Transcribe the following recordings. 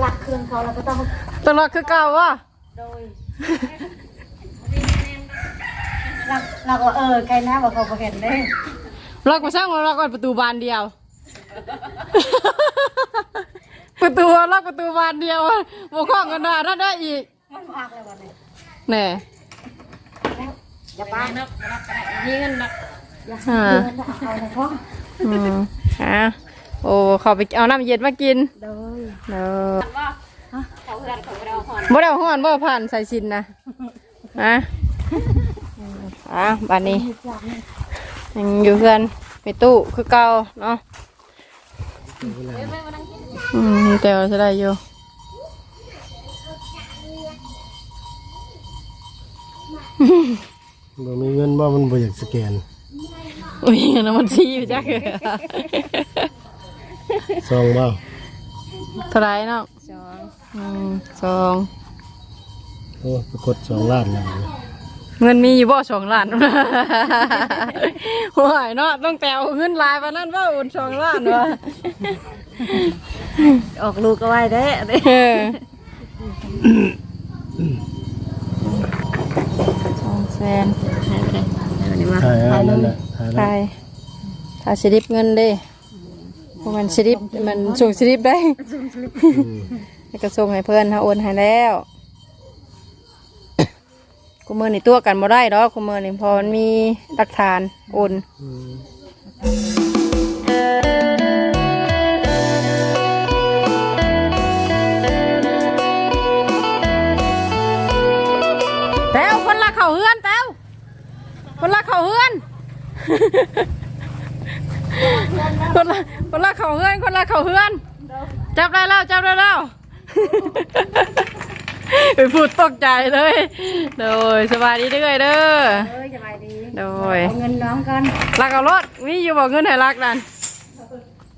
หลักคืนเขาเราก็ต้องตลอดคือเก่าวะโดยเราเราก็เออไกลหน้าบอกเขาบ่เห็นได้ล็อกมาสร้างล็อกก่อนประตูบานเดียว ประตูล็อกประตูบานเดียวโมข้องกันได้ถ้าได้อีกมันมากเลยวันนี้แน่อย่าป้ามีเงินนักอย่าอ่าเดินเอาในห้องอืมอะ โอ้เขาไปเอาน้ำเย็นมากินโดยเด้อว่าเขาเพื่อนเขาเราหอนบ่ได้เอาห้อนบ่ผ่านใส่สินนะนะอะบัดนี้ยังอยู่เพื่อนไปตู้คือเก่าเนาะอืมแต่ว่าจะได้อยู่บ่มีเงินบ่มันบ่อยากสแกนอุ้ยน้ำมันชี้ไปจัก ซองบ่เท่าไหรเนาะสองอืมสอง โอ้ปรากฏสองล้านแล้วเงินมีอยู่บ่สองล้าน โอ้ยเนาะต้องแต่เอาเงินหลายปานนั้นว่าอุ่นสองล้านวะออกลูกก็ไว้ได้เออสองแสนหายไปเลยเดี๋ยวนี้มาถ่ายอันนั้นน่ะถ่ายไปแล้วถ้าสลิปเงินเด้ เพราะมันสลิปมันส่งสลิปได้อืมแล้วก็ส่งให้เพื่อนเขาโอนให้แล้วกูมือนี่ตัวกันบ่ได้ดอกกูมือนี่เพอมันมีหลักฐานโอนอืมแต้วคนละเข่าเฮือนแต้วคนละเข่าเฮือน คนละคนละเข่าเฮือนคนละเข่าเฮือน จับได้แล้วจับได้แล้วไปพูดตกใจเลย โดยสบายดีเด้อเด้อเอ้ยสบายดี โดยเอาเงินน้องกันรักเอารถมีอยู่บอกเงินให้รักนั่น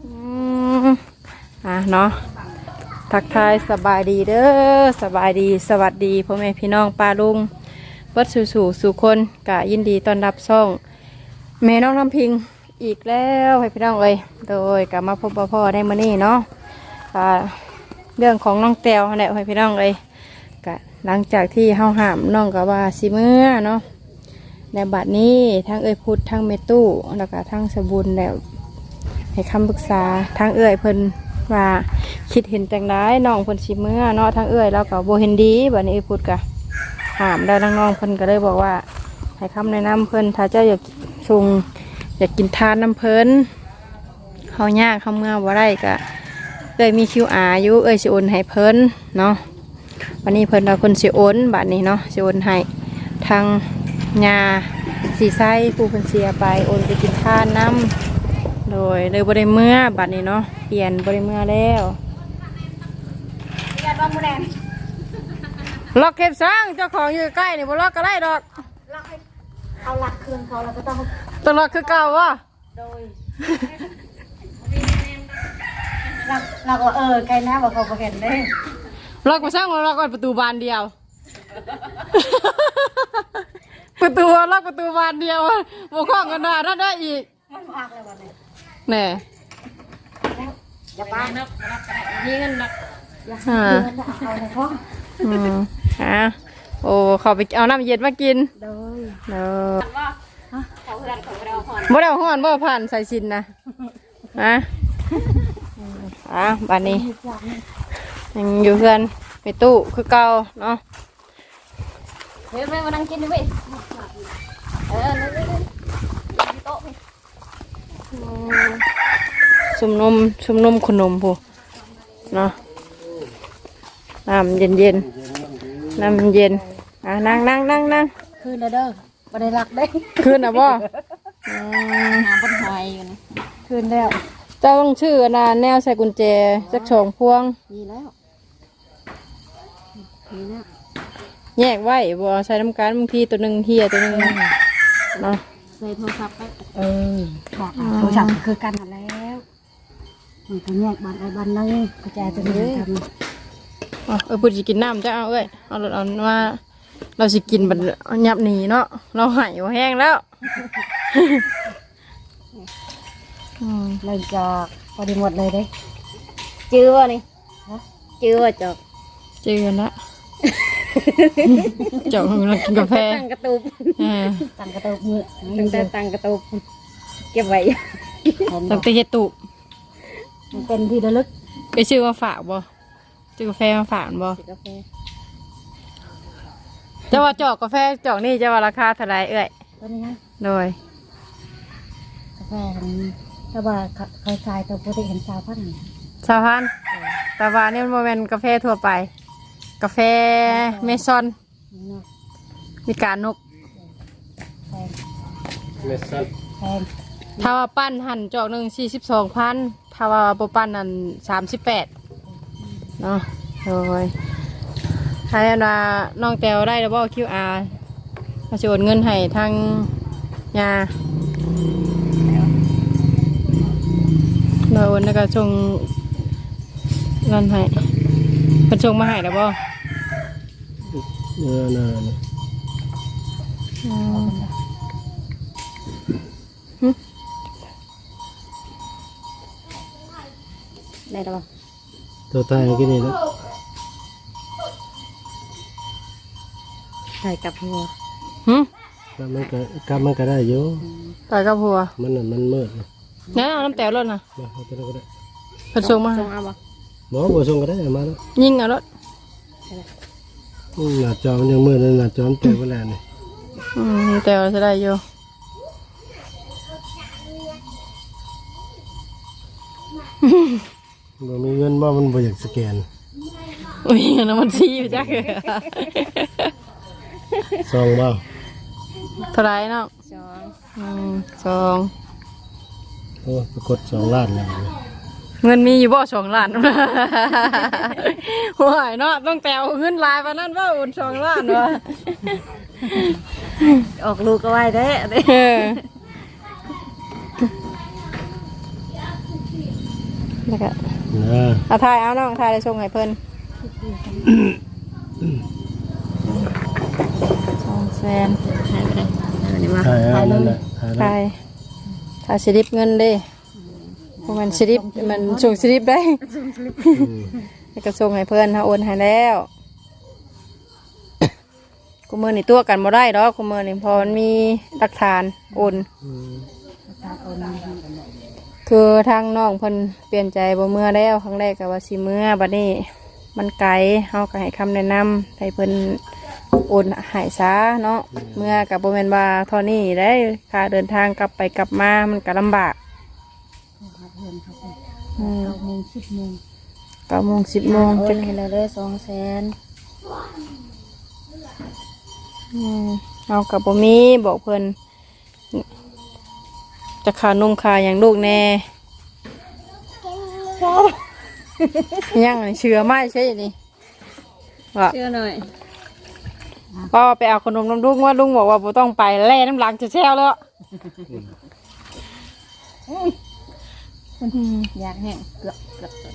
อืมอะเนาะทักทายสบายดีเด้อสบายดีสวัสดีพ่อแม่พี่น้องป้าลุงเบิดสู่สู่สู่คนกะยินดีต้อนรับซ่องแม่น้องน้ำพิง อีกแล้วให้พี่น้องเอ้ยโดยกลับมาพบพ่อได้มื้อนี้เนาะเรื่องของน้องแตวนั่นแหละให้พี่น้องเอ้ยกะหลังจากที่เฮาหามน้องก็ว่าสิเมื่อเนาะในบัดนี้ทั้งเอ่ยพุทธทั้งเมตู้แล้วก็ทั้งสบุญแล้วให้คำปรึกษาทั้งเอ่ยเพิ่นว่าคิดเห็นจังไดน้องเพิ่นสิเมื่อเนาะทั้งเอ่ยแล้วก็บ่เห็นดีบัดนี้เอ่ยพุทธก็ห้ามแล้วน้องๆเพิ่นก็เลยบอกว่าให้คำแนะนำเพิ่นถ้าเจ้าอยากส่ง อยากกินทานน้ำเพิ่นเฮายากเฮาเมื่อบ่ได้ก็เอ่ยมี QR อยู่เอ่ยสิโอนให้เพิ่นเนาะวันนี้เพิ่นว่าเพิ่นสิโอนบัดนี้เนาะสิโอนให้ทางยาสีไส้ผู้เพิ่นเสียไปโอนไปกินข้าวน้ำโดยเลยบริเมื่อบัดนี้เนาะเปลี่ยนบริเมื่อแล้วญาติว่ามูแดงล็อกเก็บสร้างเจ้าของอยู่ใกล้นี่บ่ล็อกก็ได้ดอกเราให้เอาหลักคืนเขาเราก็ต้อง ตลอดคือเก่าวะโดยเราเราก็เออไกลหน้าบอกเขาบ่เห็นได้ล็อกมาสร้างล็อกก่อนประตูบานเดียว ประตูล็อกประตูบานเดียวบ่ข้องกันได้ถ้าได้อีกมันมากเลยวันนี้แน่อย่าป้านักมีเงินนักอย่าเดินเอาในห้องอืมอะโอ้เขาไปเอาน้ำเย็นมากิน โดยเด้อ บ่ได้เอาห้อนบ่ผ่านใส่สินนะอะอะบัดนี้ยังอยู่เพื่อนไปตู้คือเก่าเนาะเฮ้ยไม่มานั่งกินด้วยเออนั่งกินโต๊ะชุมนมชุมนมขนมผู้เนาะน้ำเย็นเย็นๆน้ำเย็นอะนั่งนั่งนั่งนั่งคืนแล้วเด้อบ่ได้รักได้คืนอะบ่ อืมน้ำบนหอยอยู่นะคืนแล้วเจ้าต้องชื่ออนนาแนวใส่กุญแจจักสองพวง มีแล้วมีแล้วแยกไว้บ่ใส่น้ำกันบางทีตัวหนึ่งเฮียตัวหนึ่งเนาะใส่โทรศัพท์ไปเออบอกอะโทรศัพท์ก็คือกันนั่นแล้วมันก็แยกบันไอ้บันนึงกระจายตัวนี้ทำอ๋อเออพูดสิกินน้ำจ้าเอาเอ้ยเอารถเอาว่า เราสิกินบัดยับหนีเนาะเราหายว่าแห้งแล้ว อืมเริ่มจากพอดีหมดเลยเด้จื้อวะนี่ฮะจื้อว่าจอกเจอกันละเจ้าของเรากินกาแฟตั้งกระตุบเออตั้งกระตุกมือตั้งแต่ตั้งกระตุบเก็บไว้ตั้งแต่เฮ็ดตุมันเป็นที่ระลึกไปชื่อมาฝากบ่ชื่อกาแฟมาฝากบ่สิกาแฟจะว่าจอกกาแฟจอกนี่จะว่าราคาเท่าไหรเอ้ยตัวนี้นะโดยกา แฟของถ้าว่าเคยขายตัวปกติเห็นสาวพันสาวพันแต่ว่านี่มันบ่แม่นกาแฟทั่วไป กาแฟเมซอนเนาะมีการนกแพงเมสันแพงถ้าว่าปั้นหั่นจอกหนึ่งสี่สิบสองพันถ้าว่าบ่ปั้นนั่นสามสิบแปดเนาะโอ้ยถ้าอันว่าน้องแตวได้แล้วบ่คิวอาร์มาสิโอนเงินให้ทางยา เราโอนแล้วก็ส่งเงินให้เพิ่นส่งมาให้แล้วบ่เออน่ะอืมได้แล้วบ่ตัวตายกินนี่แล้วใส่กับหัวหึแล้วมันก็กลับมันก็ได้อยู่ตายกับผัวมันน่ะมันมืดนะงั้นเอาน้ำแตวรถนะมาเอาตัวนั้นก็ได้เพิ่นส่งมาให้ส่งเอาบ่หมอบ่ส่งก็ได้เอามาแล้วยิงเอารถอืมหน้าจอมันยังมืดเลยหน้าจอมันเต็มไปแล้วนี่อืมแต่ว่าจะได้อยู่บ่มีเงินบ่มันบ่อยากสแกนอุ้ยน้ำมันซีอยู่จักเลยซองบ่ เท่าไหรเนาะสองอืมสอง โอ้ปรากฏสองล้านแล้วเงินมีอยู่บ่สองล้าน โอ้ยเนาะต้องแตวเงินหลายปานนั้นว่าอุ่นสองล้านวะออกลูกก็ไว้ได้เด้เออแล้วก็นะเอาถ่ายเอาน้องถ่ายได้ส่งให้เพิ่นสอง แสนใช่ก็ได้เอานี่มาถ่ายเอานั่นแหละถ่ายแล้วถ่ายถ่ายสลิปเงินเด้บ่แมันสลิปมันส่งสลิปได้อืมแล้วก็ส่งให้เพื่อนเขาโอนให้แล้วกูมือนี่ตัวกันบ่ได้ดอกกูมือนี่เพอมันมีหลักฐานโอน อืมคือทางน้องเพิ่นเปลี่ยนใจบ่เมื่อแล้วครั้งแรกก็ว่าสิเมื่อบัดนี้มันไกลเฮาก็ให้คำแนะนำให้เพิ่น โอนใหายซาเนาะเมื่อกับบ่แม่นว่าเท่านี้ได้ค่าเดินทางกลับไปกลับมามันก็ลำบากเขาเพื่อนเขาไปอืมเก้าโมงสิบโมงเก้าโมงสิบโมงโอจะนให้เราเลยสองแสนอืมเอากับบ่มีบอกเพิ่นจะขานุ่งขาอย่างลูกแน่ยังอันนี้เชื่อไม่ใช่นี่ว่าเชื่อหน่อย พ่อไปเอาขนมน้ำลุงว่าลุงบอกว่าบ่ต้องไปแล่น้ำหลังจะแช่วแล้วอืมอยากแห้งเกือบเกือบ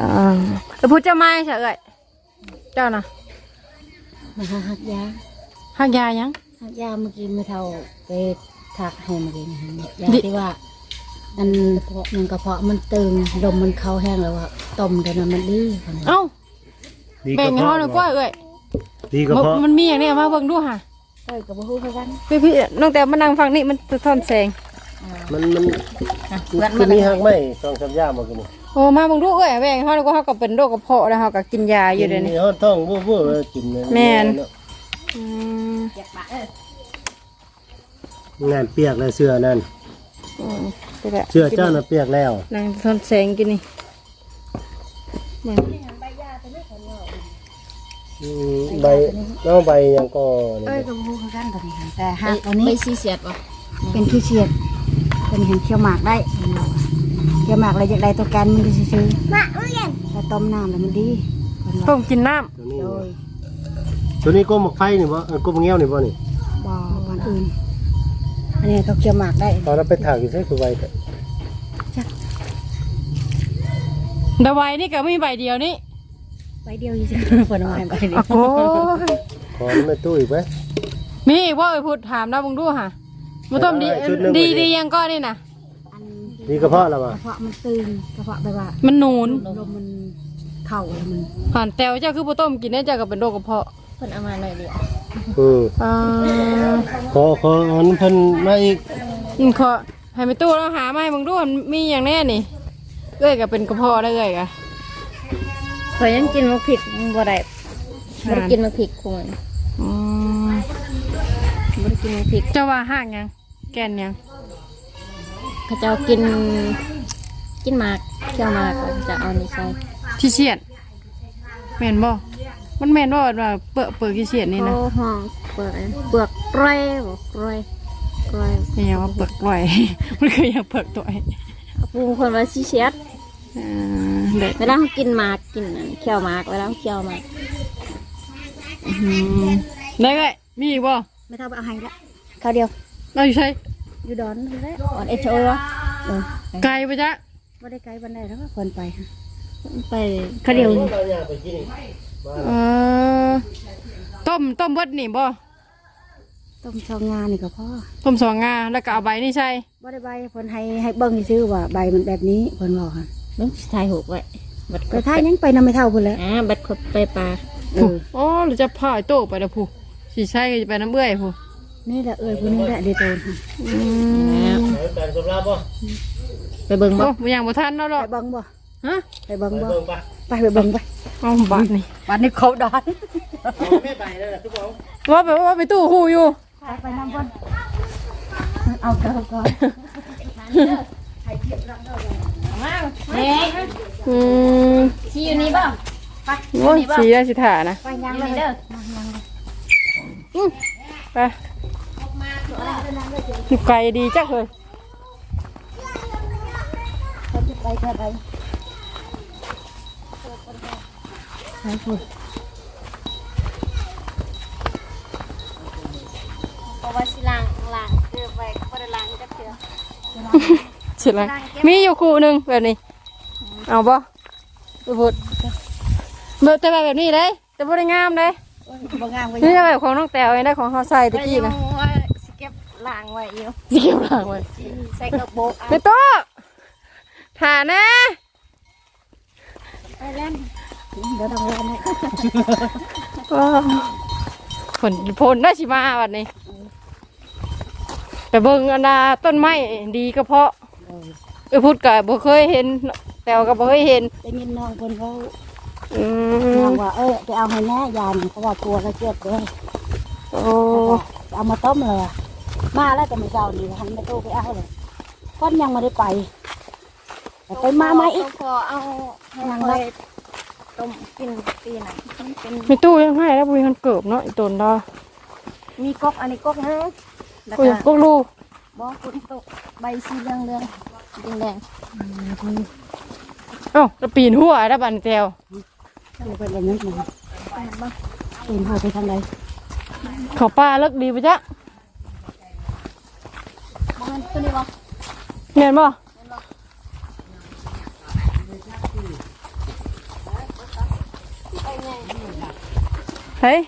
อ่าแล้วพูดเจ้าไม้ใช่เอ้ยเจ้าน่ะมาหาหักยาหักยายังหักยาเมื่อกี้มือเท่าไปถักให้เมื่อกี้นะฮะยาดิที่ว่าอันมันกระเพาะมันตึงลมมันเข้าแห้งแล้วอะต้มเดี๋ยวนั้นมันดีคนว่าเอ้า ดีแบ่งให้เพาะเขาหน่อยกว่าเอ้ยดีกระเพาะมันมีอย่างนี้มาเบิ่งดูค่ะเอ้ยกับบ่ฮู้คือกันพี่พี่น้องแต่มานั่งฟังนี่มันสะท้อนแสงมันมันเพื่อนคืมัอนมีหักไหมสองสามย่ามมากินนี่โอ้มาเบิ่งดูเอ้ยแบ่งให้เขาแล้วก็เขาก็เป็นโรคกระเพาะแล้วเขาก็กินยาอยู่เดี๋ยวนี้มีฮอดท้องวูบๆแล้วกินเลยแม่นอืมอยากปะเอองานเปียกแล้วเสื้อนั่นอืมนี่แหละเสื้อเจ้าน่ะเปียกแล้วนั่งสะท้อนแสงกินนี่มึง อืมใบน้องใบยังก็นี่เอ้ยกับบ่ฮู้คือกันตัวนี้ค่ะแต่หักตัวนี้ไม่ซีเสียดบ่เป็นขี้เฉียดเป็นเห็นเคี่ยวหมากได้เคี่ยวหมากอะไรจากใดตัวกันมันจะซื้อหมากเรียนแต่ต้มน้ำแล้วมันดีคนว่าต้มกินน้ตัวนี้โดยตัวนี้ก้มหมกไฟนี่บ่เออก้มเงี้ยวนี่บ่นี่บ่อวันอื่นอันนี้เขาเคี่ยวหมากได้ตอนนั้นไปถากอยู่ใช่คือใบแต่ำดาไว้นี่ก็มีใบเดียวนี่ ใบเดียวอยู่จ้ะผลไม้ใบเดียวโอ้ยขอแม่ตู้อีกไหม มีอีกว่าไอ้พูดถามเราเบิ่งดูค่ะมาต้มดีเอาไว้ชุดหนึ่งดีไว้ดิดียังก็นี่นะอันดีกระเพาะแล้วบ่กระเพาะมันตึงกระเพาะแบบว่ามันนูนลมมันเข่าแล้วมันผ่านแตวเจ้าคือบ่ต้มกินได้เจ้าก็เป็นโรคกระเพาะเพิ่นเอามาหน่อยเดียวอืมอ่าขอขออันเพิ่นมาอีกอืมขอให้ไปตู้แล้วหามาให้มึงดูมันมีอย่างแน่นี่เอ้ยก็เป็นกระเพาะได้เอ้ยกะ ข่อยยังกินมะพริกบ่ได้บ่ได้กินมะพริกคุณอืมบ่ได้กินมะพริก เจ้าว่าห้างยัง แกนยังเขาเจ้ากิน กินหมากเคี่ยวหมากเขาจะเอานี่ใส่ที่เฉียดแม่นบ่มันแม่นบ่ว่าเปลือกเปลือกที่เฉียดนี่นะโอ้ห้องเปลือกอะไรเปลือกกล้อยบ่กล้อยกล้อยนี่ยังว่าเปลือกกล้วย มันคืออย่างเปลือกตัวไอ้เอาปรุงคนว่าสิเช็ดอ่า เด็ดเวลาเขากินหมากกินอันเคี่ยวหมากเวลาเขาเคี่ยวหมากอืมได้ไงมีอีกบ่ไม่เท่าเอาให้ละข้าวเดียวเราอยู่ใช่อยู่ดอนนั่นแหละอ่อนเอชโอวะเออไกลปะจ๊ะไม่ได้ไกลบันไดแล้วก็คนไปฮะไปข้าวเดียวเออต้มต้มเบิดนี่บ่ต้มชองงานนี่ก็พอต้มสองงาแล้วก็เอาใบนี่ใช่บ่ได้ใบเพิ่นให้ให้เบิ่งซื่อๆว่าใบมันแบบนี้เพิ่นบอกหั่น น้องชายหกไว้บัดไปท้ายยังไปนำไม่เท่าพุ่นแหล้วอ่าบัดขดไปปลาเอออ๋อหรือจะพาไอ้โต้ไปนะผู้สีใช่ก็จะไปน้ำเบื่อยผู้นี่แหละเอ้ยผู้นี้แหละเดโตนค่ะอืมการสำรับบ่ไปเบิ่งบ่โอ้บ่อย่างบ่ทันแล้วหรอไปกเบิ่งบ่ฮะไปเบิ่งบ่เบิ่งปะไปไปเบิ่งไปเอาบาทนี่วันนี้เขาดอนไม่ไปแล้วล่ะทุกคนว่าไปว่าไปตู้หูอยู่ ไปไปนำก่อนเอาเก่าก่อนเฮ้ยอืมที่อยู่นี่บ่โอ้ยสีได้สิถ่านะไปยังเลยเด้อไปอยู่ไกลดีจักเลยไปแค่ไปไปพุ่นเพราะว่าสิล้างล้างเกลือไปบ่ได้ล้างจักเทื่อเสร็จแล้วมีอยู่คู่หนึ่งแบบนี้ เอาบ่ไปพูดแบบแต่แบบนี้เลยแต่บ่ได้งามเลยบ่งามก็นี่แบบของน้องแตวเองได้ของเขาใส่ตะกี้นะว่าสิเก็บล้างไว้อยู่สิเก็บหลังไว้ใส่กระโบอกเอาไปโต๊ะถ่านะไปเล่นเดี๋ยวทำงานให้ว้าวผลผลได้ชิมาวันนี้ไปเบิ่งอันดาต้นไม้ดีก็เพราะเออพูดกับบ่เคยเห็น แตวกับบ่เคยเห็นได้ยินน้องคนเขาอืน้อมงว่าเออไปเอาให้แน่ยานเขาว่าตัวแล้วเจ็บเลยโอ้เอามาต้มเลยอะมาแล้วแต่ไม่เช้านี่หันมาตู้ไปเอาเลยก้อนยังไม่ได้ไปแต่ไปมาไหมอีกพอเอาให้ยังค่รัอบยต้มกินปีน่ะมันเป็นมีตู้ยังให้แล้วบุยมันเกิบเนาะอีตนดามีก๊อกอันนี้ก๊อกนะแล้วกุยก็กุกลูกบอกคุณตกใบสีเหลืองเหลืองแดงเอ้าแล้วปีนหัวแล้วบัดนแตวๆนี่เป็นแบบนี้นะตื่นหัวไปทางใดเขาป้าเลิกดีปะจ๊ะๆมันตัวนี้บ่เห็นบ่เฮ้ย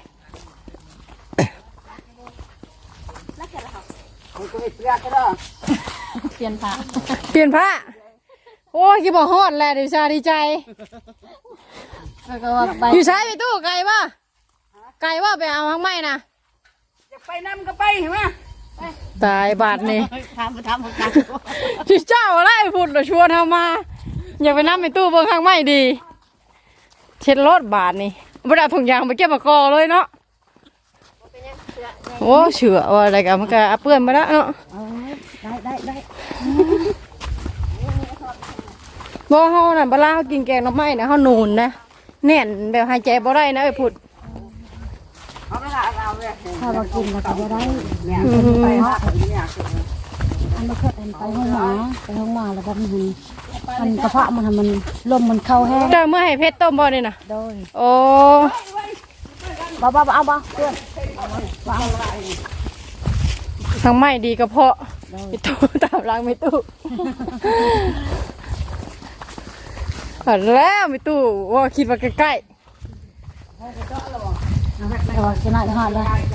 เปลี่ยนผ้าเปลี่ยนผ้า โอ้ยกี่บอกฮอดแหละดิชาดีใจแล้วก็ว่าใบอยู่ใช้ไปตู้ไก่ป่ะไก่ว่าไปเอาข้างไม่นะไปนำก็ไปเห็นไหมตายบาทนี่ทำทำทำทที่เจ้าอะไรพูดเราชวนเฮามา อย่าไปนั่งไปตู้เบิ่งข้างไม่ดี เช็ดรถบาทนี่บ่ได้เอาถุงยางไปเก็บมากอเลยเนาะโอ้เชื่อว่าอะไรกันมันก็เอาเปื้อนมาแล้วเนาะำได้ได้ได้ บ่เฮาน่ะเวลาเฮากินแกงหน่อไม้นะเฮานูนนะแน่นแบบหายใจบ่ได้นะไอ้พุดถ้าเรากินเราก็จะได้อืมไปเพราะอันนี้ก็เป็นไปห้องหมาไปห้องหมาแล้วก็มันมันกระเพาะมันมันลมมันเข้าแห้งเจ้าเมื่อให้เพชรต้มบ่เนี่ยนะโดยโอ้บ้าบ้าเอาบ้าเพื่อนทางไม่ดีกระเพาะไปตู้ตามล้างไม่ตู้ อันแล้วไม่ตู้ว่าคิดว่าใกล้แต่ว่าชนะหอดเลยๆ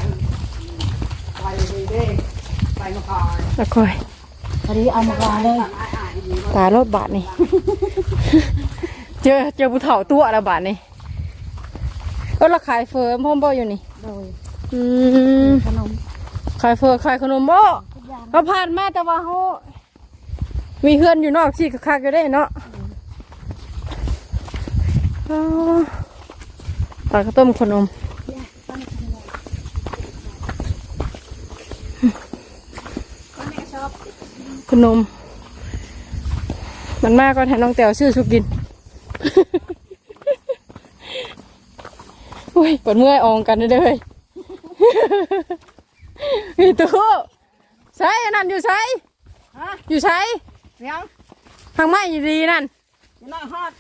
แล้วค่อยพอดีเอามากาเลยตายรถบาทนี่ เจอเจอผู้เฒ่าตัวละบาทนี่เออเราขายเฟอร์พ่อมบ่อยู่นี่โดยอืมขนมขายเฟอร์ขายขนมบ่เราผ่านมาแต่ว่าเขามีเพื่อนอยู่นอกที่คักๆก็ได้เนาะ ปลากระต้มขนมขนม มันมากก็แทนน้องแต๋วชื่อสุกินอุ้ยปวดเมื่อยอองกันเลยพี่ตู้ใช้อันนั้นอยู่ใช้อยู่ใช้ยังทางไม้อยู่ดีนั่นน้อยฮอด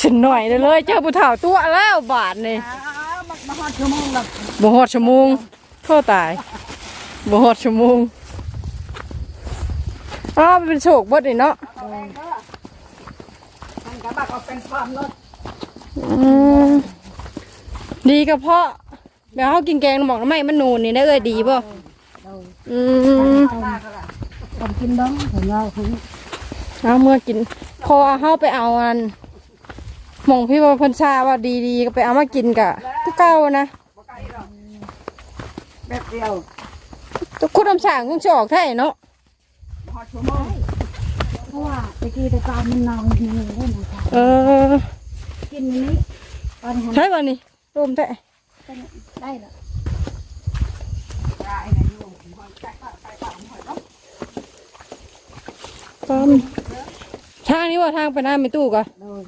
ฉันหน่อยเลย เจ้าผู้เฒ่าตัวแล้วบาทนี่อ้าวมามาฮอดชั่วโมงแล้วบ่ฮอดชั่วโมงโทษตายบ่ฮอดชั่วโมงอ้าวมันเป็นโชคเบดนี่เนาะมันก็บักเอาเป็นความรถอืมดีกระเพาะเดี๋ยวเขากินแกงหมอกน้ำไม้มันนูนนี่ได้เลยดีป่ะอืมผมกินบ้างผมเอาผมเอาเมื่อกิน พอเขาไปเอาอันห มองพี่ว่าเพันชาว่าดีๆก็ไปเอามากินกะก็เก่านะแบบเดียวคุณน้ำสางคงจะออกแท้เนาะฮอดชั่วโมงเพราะว่าตะกี้ตะการมันนอนนี่เล่นนะคะเออกินอันนี้ตอนนี้ใช่ป่ะนี่รวมแท้ได้แล้วตอมทางนี้ว่าทางไปหน้าไม่ตู้กะโดย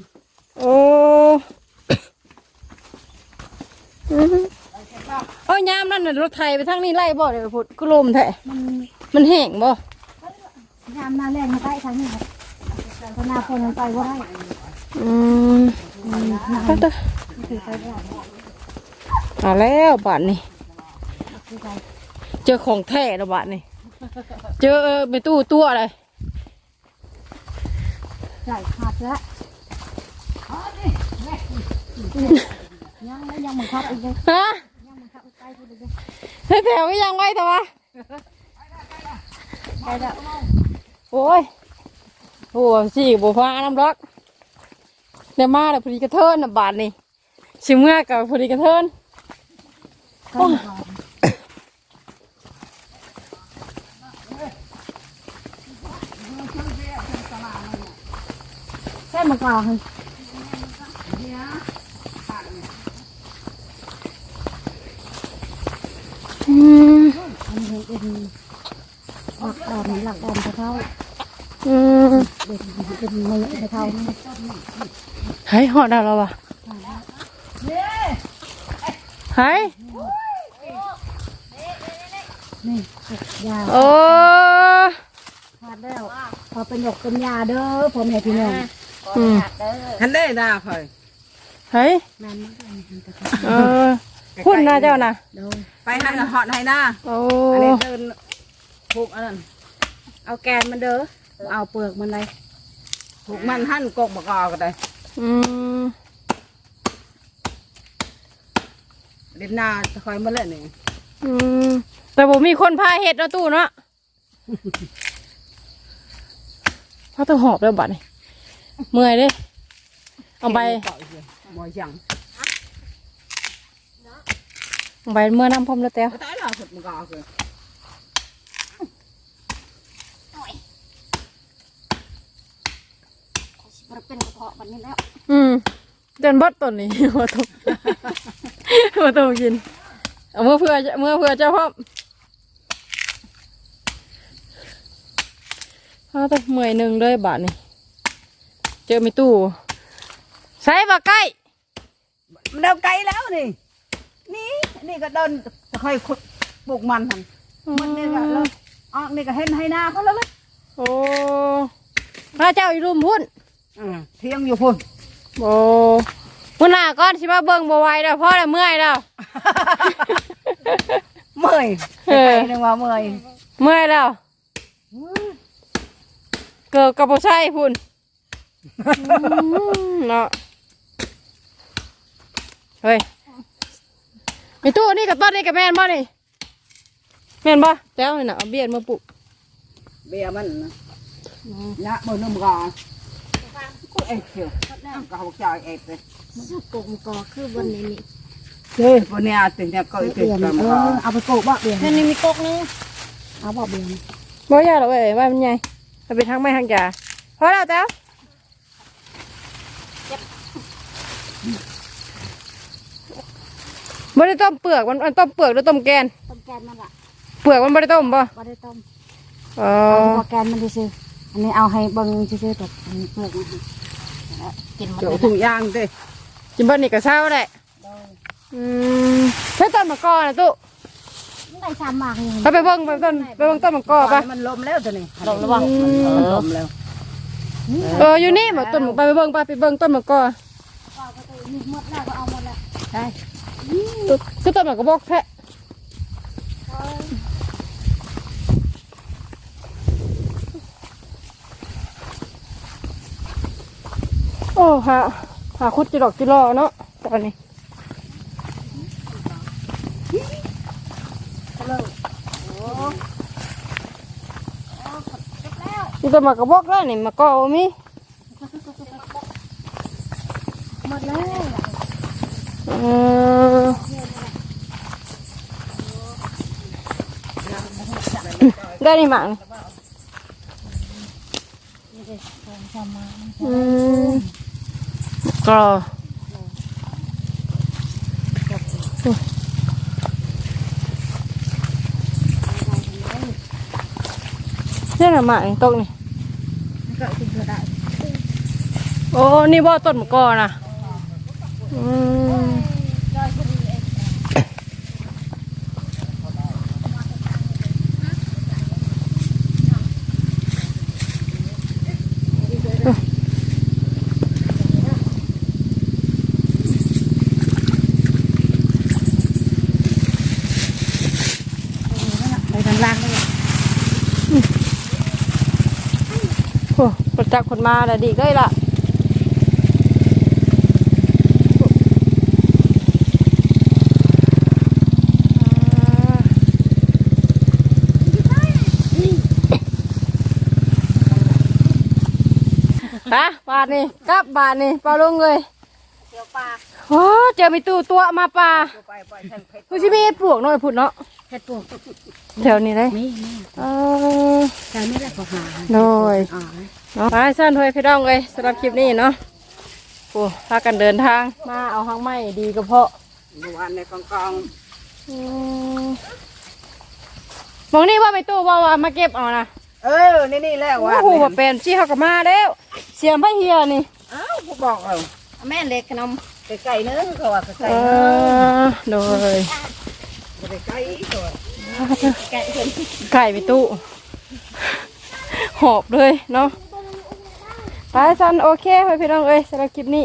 โอ้อือฮึเอ้ยยามนั่นน่ะรถไทยไปทางนี้ไล่บ่เดี๋ยวพุดกุลมแท้มันมันแห้งบ่ยามหน้าแรงมาได้ทางนี้ครับแต่ถ้าหน้าฝนมันไปว่าได้อืมอืมหน้าเอาเด้อไม่ถือไปได้เอาแล้วบาทนี่คือไปเจอของแท้แล้วบาทนี่เจอไปตู้ตัวอะไรใส่ขาดแล้ว ฮะแถวก็ยังไว้แต่ว่าใกล้แล้วโอ้ยโอ้สี่บัวฟ้าน้ำรักเดี๋ยวมาแล้วพอดีกระเทินน่ะบาทนี่ชิมเมื่อกับพอดีกระเทินต้นก่อนแค่มากรอง อืม อันนี้ เป็นหลักดอนหลักดอนกระเท่าอืมเป็นเป็นมือกระเท่านี่เฮ้ยหอดเอาแล้ววะเฮ้ยนี่ยาโอ้ขาดแล้วพอเป็นหยกเป็นยาเด้อพ่อแม่พี่น้องอืมทันได้ดาคอยเฮ้ยแม่นมันก็เป็นกระเท่าเออ พุ่นนะเจ้านะเด้อไปหันกับหอดให้หน้าโอ้อันนี้เดินผูกอันนั้นเอาแกนมันเด้อเอาเปลือกมันเลยผูกมันหั่นกกบกอก็ได้อืมเด็ดหน้าจะคอยมาเล่นนี่อืมแต่ผมมีคนพาเห็ดเนาะตู้เนาะพาต้องหอบแล้วบัดนี่เมื่อยเด้เอาใบเกาะสิบ่ยังเอา ใบเมื่อน้ำพรมแล้วแต้วก็ตายแล้วสุดมันกอคือมันเป็นกระเพาะมันนี่แล้วอืมเดินบดตัวนี้ มาตกมาตกกินเอาเมื่อเพื่อเมื่อเพื่อเจ้าพ่อมเอาแต่เมื่อยหนึ่งเลยบาทนี่เจอมีตู้ใส่บาใกล้ มันเดินไกลแล้วนี่ นี่นี่ก็เดินจะคอยขุดปลูกมันหันมันนี่ก็แล้วอ๋อนี่ก็เห็นให้หน้าเขาแล้วเลยโอ้พระเจ้าอยู่รุมพุ่นอืมเที่ยงอยู่พุ่นโอ้พุ่นหน้าก้อนสิมาเบิ่งบ่ไหวแล้วพ่อแล้วเมื่อยแล้วเมื่อยเออไกลนึงว่าเมื่อยเมื่อยแล้วเกิดกับบ่ใช่พุ่นอืมเนาะเฮ้ย มีตู้นี่กับต้นนี่กับแม่นบ่นี่แม่นบ่แต้วนี่น่ะเอาเบียดมาปลูกเบียร์มันนะ nhá bồi nôm gò cô ép chiều cả học trò ép đấy มันจะปลูกมะกอคือบนนี้นี่ chơi bồi nè tình nhà cởi เปลี่ tình ยน làm เออ gò เอาไปโกะบ่เปลี่ยนนั่นนี่มีกกนึงเอาบ่เปลี่ยนบ่ยากหรอกเว้ยว่ามันใหญ่มันเป็นทางไม้ทางยาพอแล้วแต้ว บ่ได้ต้มเปลือกมันมันต้มเปลือกหรือต้มแกน ต้มแกนมันละเปลือกมันบ่ได้ต้มป่ะบ่ได้ต้มอ๋อเอาพอแกนมันซื่อๆอันนี้เอาให้เบิ่งซื่อๆแต่อันนี้เปลือกมันกินมัน chỗ thùng giang đây กินบ่นี่ก็เช้าแหละอืมใช้ต้นมะกอนะตุ๊มันได้ชามมากเลยไปไปเบิ่งไปต้นไปเบิ่งต้นมะกอป่ะมันลมแล้วตัวนี้ลงระวังมันลมแล้วเอออยู่นี่หมดต้นไปไปเบิ่งไปไปเบิ่งต้นมะกอหมดแล้วก็เอาหมดแล้วตุ๊ คือต้นมะกระบอกแพะโอ้หาหาคุดจิดอกจิรอเนาะตอนนี้นี่ต้นมะกระบอกแล้วนี่มะกอมีหมดแล้ว เออได้นี่หมังอืมก็เนี่ยนะหมังตรงนี่ ก็กินเถอะได้ โอ้ นี่บ่ต้นมะกอนะอืมไปทางล่างเลย โอ้ประจักษ์คนมาแล้วดีก็ล่ะฮะบาทนี่กลับบาทนี่ปลาลงเลยเดี๋ยวปลาโอ้เจอมีตู้ตัวมาปลาไปไปแทงเพชรกูชิมีเห็ดปลวกหน่อยพุ่นเนาะเห็ดปลูกแถวนี้เลยมีมีเออแต่ไม่ได้ขอหาโดย อ๋อ เนาะไปสั้นเฮ้ยพี่น้องเลยสำหรับคลิปนี้เนาะโอ้พากันเดินทางมาเอาหางไม้ดีกระเพาะเมื่อวานในกองกองอืมมองนี่ว่าไม่ตู้ว่าว่ามาเก็บเอานะเออนี่นี่แล้วโอ้ว่าโหว่าเป็นชี้เขากับมาแล้วเสียมพระเฮียนี่อ้าวผู้บอกเอาแม่เล็กขนมไก่ๆนึงเขาว่าไก่เอๆนึงอโดยไก่ๆเขาว่าไก่ไม่ตู้หอบเลยเนาะ ไปสันโอเคเฮ้พี่น้องเอ้ยสำหรับคลิปนี้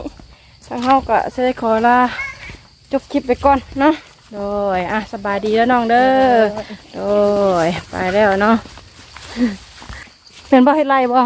ทางเฮาก็จะขอลาจบคลิปไปก่อนเนาะโดยอะสบายดีแล้วน้องเด้อโดยไปแล้วเนาะเป็นบ่เฮ็ดไรบ่